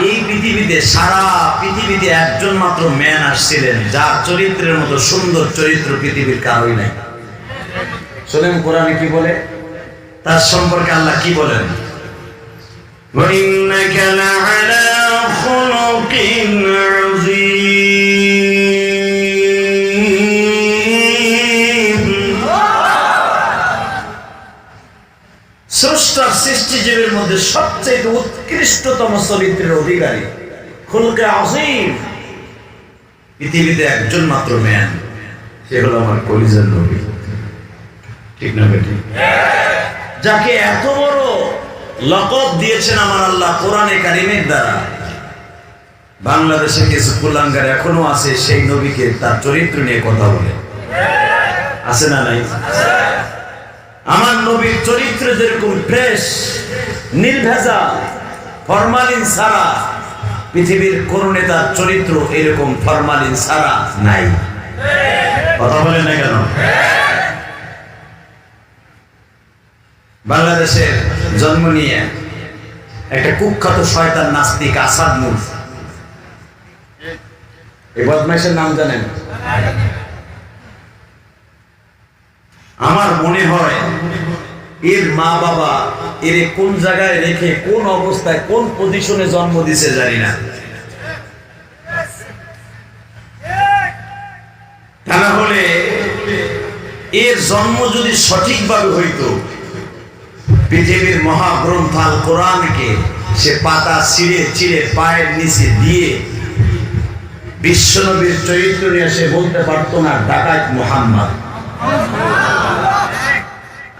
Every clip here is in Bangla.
এই পৃথিবীতে সারা পৃথিবীতে একজন মাত্র ম্যান আসছিলেন যার চরিত্রের মতো সুন্দর চরিত্র পৃথিবীর কারোই নাই শোনেন কোরআনে কি বলে তার সম্পর্কে আল্লাহ কি বলেন وإنك لعلى خلق স্রষ্টার সৃষ্টিজীবের মধ্যে সবচেয়ে উৎকৃষ্টতম চরিত্রের অধিকারী খুলকে আসিম পৃথিবীতে একজন মাত্র ম্যান সে হলো আমার কলিজার নবী। ঠিক না বেটি? যাকে এত বড় লকব দিয়েছেন আমার আল্লাহ কোরআনে কারিমের দ্বারা। বাংলাদেশে কিছু কুলাঙ্গার এখনও আছে, সেই নবীকে তার চরিত্র নিয়ে কথা বলে। আছে না নাই? আমার নবীর চরিত্র যেরকম ফ্রেশ নির্ভেজা ফরমালিন ছাড়া, পৃথিবীর কোন নেতার চরিত্র এরকম ফরমালিন ছাড়া নাই। কথা বলেন না কেন? বাংলাদেশের জন্ম নিয়ে একটা কুখ্যাত শয়তান নাস্তিক আসাদ মুর। এই বদমাইশের নাম জানেন? আমার মনে হয় এর মা বাবা এর কোন জায়গায় রেখে কোন অবস্থায় কোন পজিশনে জন্ম দিছে জানি না। তা এর জন্ম যদি সঠিকভাবে হইতো, পৃথিবীর মহাগ্রন্থ কোরআনকে সে পাতা ছিঁড়ে চিড়ে পায়ের নিচে দিয়ে বিশ্বনবীর চরিত্র নিয়ে সে বলতে পারতো না, ডাকাত মোহাম্মদ।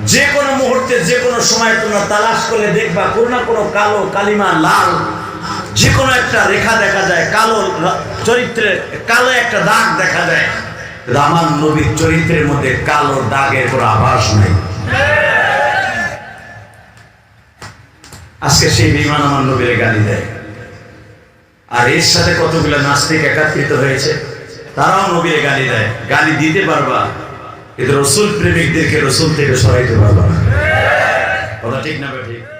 যে কোনো মুহূর্তে, যে কোনো সময় তোমরা তালাশ করলে দেখবা কোনো না কোনো কালো কালিমা লাল। যে কোনো একটা রেখা দেখা যায়, কালো চরিত্রের, কালো একটা দাগ দেখা যায়। আমার নবীর চরিত্রের মধ্যে কালো দাগের কোনো আভাস নেই। আজকে সেই বিমান আমার নবীর গালি দেয়। আর এর সাথে কতগুলো নাস্তিক একাত্রিত হয়েছে, তারাও নবীর গালি দেয়। গালি দিতে পারবা কিন্তু রসুল প্রেমিকদেরকে রসুল থেকে সরাইতে পারবা কথা ঠিক না বেটা